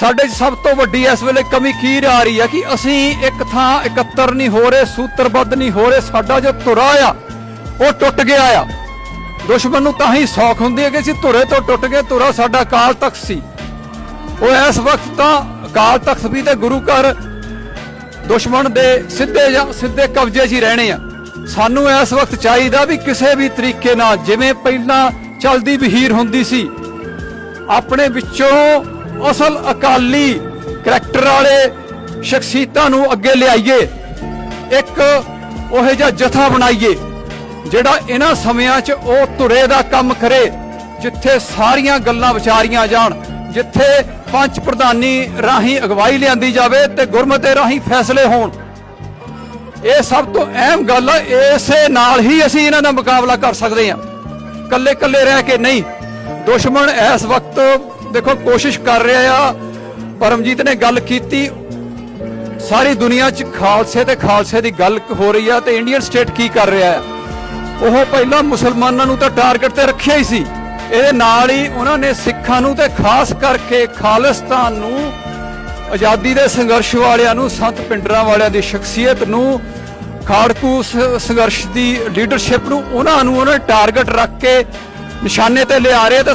ਸਾਡੇ ਸਭ ਤੋਂ ਵੱਡੀ ਇਸ ਵੇਲੇ ਕਮੀ ਕੀ ਆ ਰਹੀ ਹੈ ਕਿ ਅਸੀਂ ਇੱਕ ਥਾਂ ਇਕੱਤਰ ਨਹੀਂ ਹੋ ਰਹੇ, ਸੂਤਰਬੱਧ ਨਹੀਂ ਹੋ ਰਹੇ, ਸਾਡਾ ਜੋ ਧੁਰਾ ਆ, ਉਹ ਟੁੱਟ ਗਿਆ ਆ। ਦੁਸ਼ਮਣ ਨੂੰ ਤਾਂ ਹੀ ਸੌਖ ਹੁੰਦੀ ਹੈ ਕਿ ਅਸੀਂ ਧੁਰੇ ਤੋਂ ਟੁੱਟ ਗਏ, ਧੁਰਾ ਸਾਡਾ ਕਾਲ ਤਖਤ ਸੀ। ਉਹ ਇਸ ਵਕਤ ਤਾਂ ਕਾਲ ਤਖਤ ਵੀ ਤੇ ਗੁਰੂ ਘਰ ਦੁਸ਼ਮਣ ਦੇ ਸਿੱਧੇ ਜਾਂ ਸਿੱਧੇ ਕਬਜ਼ੇ 'ਚ ਹੀ ਰਹਿਣੇ ਆ। ਸਾਨੂੰ ਇਸ ਵਕਤ ਚਾਹੀਦਾ ਵੀ ਕਿਸੇ ਵੀ ਤਰੀਕੇ ਨਾਲ, ਜਿਵੇਂ ਪਹਿਲਾਂ ਚਲਦੀ ਵਹੀਰ ਹੁੰਦੀ ਸੀ, ਆਪਣੇ ਵਿੱਚੋਂ ਅਸਲ ਅਕਾਲੀ ਕਰੈਕਟਰ ਵਾਲੇ ਸ਼ਖਸੀਅਤਾਂ ਨੂੰ ਅੱਗੇ ਲਿਆਈਏ। ਇੱਕ ਉਹ ਜਿਹਾ ਜਥਾ ਬਣਾਈਏ, ਜਿਹੜਾ ਇਹਨਾਂ ਸਮਿਆਂ 'ਚ ਉਹ ਧੁਰੇ ਦਾ ਕੰਮ ਕਰੇ, ਜਿੱਥੇ ਸਾਰੀਆਂ ਗੱਲਾਂ ਵਿਚਾਰੀਆਂ ਜਾਣ, ਜਿੱਥੇ ਪੰਚ ਪ੍ਰਧਾਨੀ ਰਾਹੀਂ ਅਗਵਾਈ ਲਿਆਂਦੀ ਜਾਵੇ ਤੇ ਗੁਰਮਤੇ ਰਾਹੀਂ ਫੈਸਲੇ ਹੋਣ। ਇਹ ਸਭ ਤੋਂ ਅਹਿਮ ਗੱਲ ਹੈ ਇਸੇ ਨਾਲ ਹੀ ਅਸੀਂ ਇਹਨਾਂ ਦਾ ਮੁਕਾਬਲਾ ਕਰ ਸਕਦੇ ਹਾਂ। ਕੱਲੇ ਕੱਲੇ ਰਹਿ ਕੇ ਨਹੀਂ। ਦੁਸ਼ਮਣ ਇਸ ਵਕਤ ਦੇਖੋ, ਕੋਸ਼ਿਸ਼ ਕਰ ਰਿਹਾ ਆ। ਪਰਮਜੀਤ ਨੇ ਗੱਲ ਕੀਤੀ। ਸਾਰੀ ਦੁਨੀਆ 'ਚ ਖਾਲਸੇ ਤੇ ਖਾਲਸੇ ਦੀ ਗੱਲ ਹੋ ਰਹੀ ਆ ਤੇ ਇੰਡੀਅਨ ਸਟੇਟ ਕੀ ਕਰ ਰਿਹਾ ਆ ਉਹ ਪਹਿਲਾਂ ਮੁਸਲਮਾਨਾਂ ਨੂੰ ਤਾਂ ਟਾਰਗੇਟ ਤੇ ਰੱਖਿਆ ਹੀ ਸੀ। ਇਹਦੇ ਨਾਲ ਹੀ ਉਹਨਾਂ ਨੇ ਸਿੱਖਾਂ ਨੂੰ ਤੇ ਖਾਸ ਕਰਕੇ ਖਾਲਿਸਤਾਨ ਨੂੰ, ਆਜ਼ਾਦੀ ਦੇ ਸੰਘਰਸ਼ ਵਾਲਿਆਂ ਨੂੰ, ਸੰਤ ਪਿੰਡਰਾਂ ਵਾਲਿਆਂ ਦੀ ਸ਼ਖਸੀਅਤ ਨੂੰ, ਖਾੜਕੂ ਸੰਘਰਸ਼ ਦੀ ਲੀਡਰਸ਼ਿਪ ਨੂੰ, ਉਹਨਾਂ ਨੂੰ ਉਹਨਾਂ ਟਾਰਗੇਟ ਰੱਖ ਕੇ ਨਿਸ਼ਾਨੇ ਤੇ ਲਿਆ ਰਹੇ ਤੇ